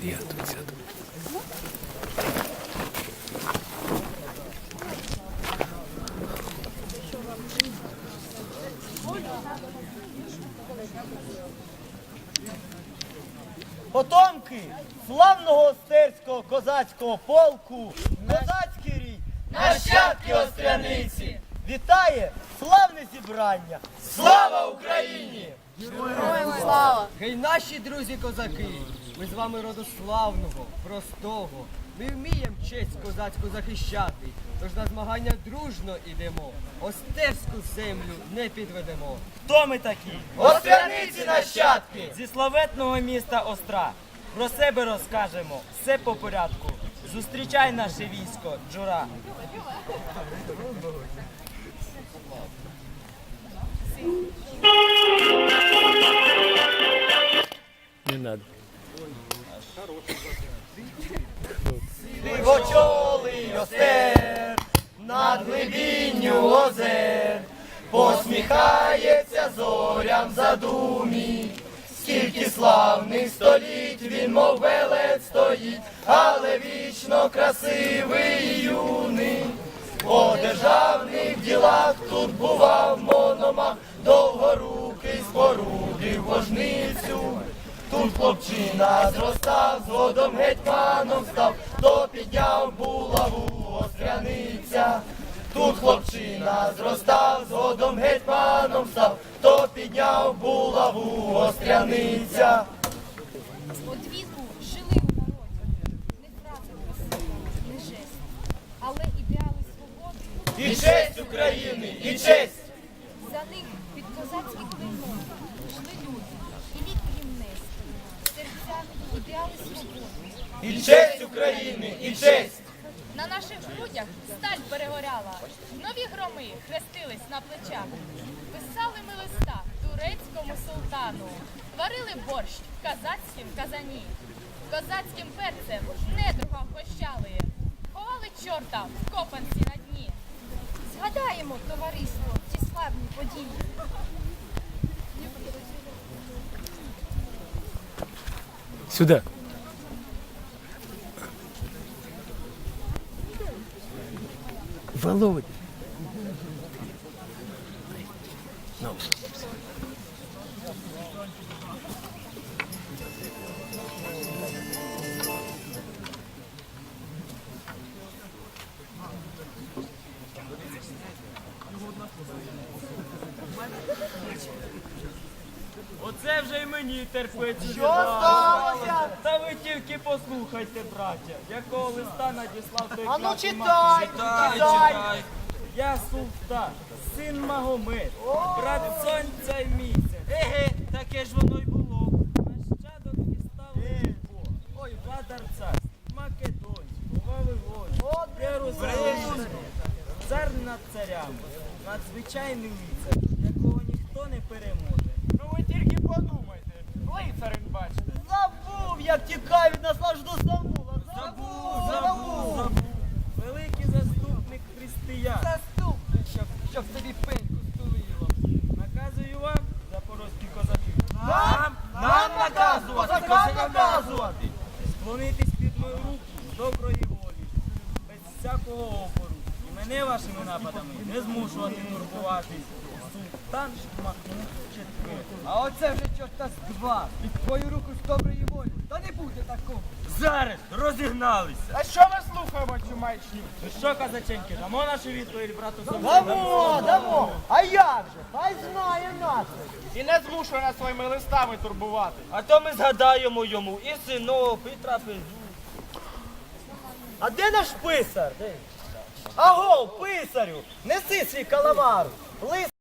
Я тут сяду. Потомки славного остерського козацького полку, нащадки остряниці, вітає славне зібрання. Слава Україні! Слава! Гей, наші друзі козаки, ми з вами родославного, простого. Ми вміємо честь козацьку захищати, тож на змагання дружно ідемо, остерську землю не підведемо. Хто ми такі? Остряниці нащадки! Зі славетного міста Остра. Про себе розкажемо, все по порядку. Зустрічай наше військо, Джура. Не надо. Сивочолий остер над глибінню озер, посміхається зорям задумі. Скільки славних століть він, мов велет стоїть, але вічно красивий юний. По державних ділах тут бував мономах, довгорукий спорудив вожницю. Тут хлопчина зростав, згодом гетьманом став, то підняв булаву остряниця. Тут хлопчина зростав, згодом гетьманом став, то підняв булаву остряниця. Одвіку жили у народі, не фрази красиві, не жест, але ідеали свободи. І честь України, і честь! За них під козацьких клеймон йшли люди, і лік їм нести. Серця ідеали свободи. І честь України, і честь! На наших грудях сталь перегоряла, нові громи хрестились на плечах. Писали ми листа турецькому султану, варили борщ в казацькім казані. Козацьким перцем недруга вгощали, ховали чорта в копанці на дні. Згадаємо, товариство, ті славні події. Сюда. Володя. Ну. Оце вже й мені терпиться. Що сталося? Та ви тільки послухайте, браття, якого листа надіслав той Ану клятий читай, Мах- читай. Я султан, син Магомед, брат сонця й місяця. Еге, таке ж воно й було. Нащадок дістали Бог. Ой, владар царств, Македонського, Вавилонського, Єрусалимського. Цар над царями, надзвичайний лицар, якого ніхто не переможе. Ну ви тільки подумайте, лицарин бачите. Тікав від нас аж до Стамбула. Забув, забув, забув. Великий заступник християн. Заступник, щоб, щоб тобі пеньку стулило. Наказую вам, запорозькі козаки. Нам? Нам наказувати, Козакам наказувати. Склонитись під мою руку з доброї волі, без всякого опору. І мене вашими нападами не змушувати турбуватись. Султан Махмуд IV. А оце вже чорта з два. Під твою руку з доброї волі. Та не буде такого. Зараз розігналися. А що ми слухаємо цю маячню? Ну що, казаченьки, дамо нашу відповідь брату? Дамо, дамо. А як же? Хай знає нас. І не змушує нас своїми листами турбувати. А то ми згадаємо йому і синов, і трапезу. А де наш писар? Аго, писарю, неси свій каламар. Лист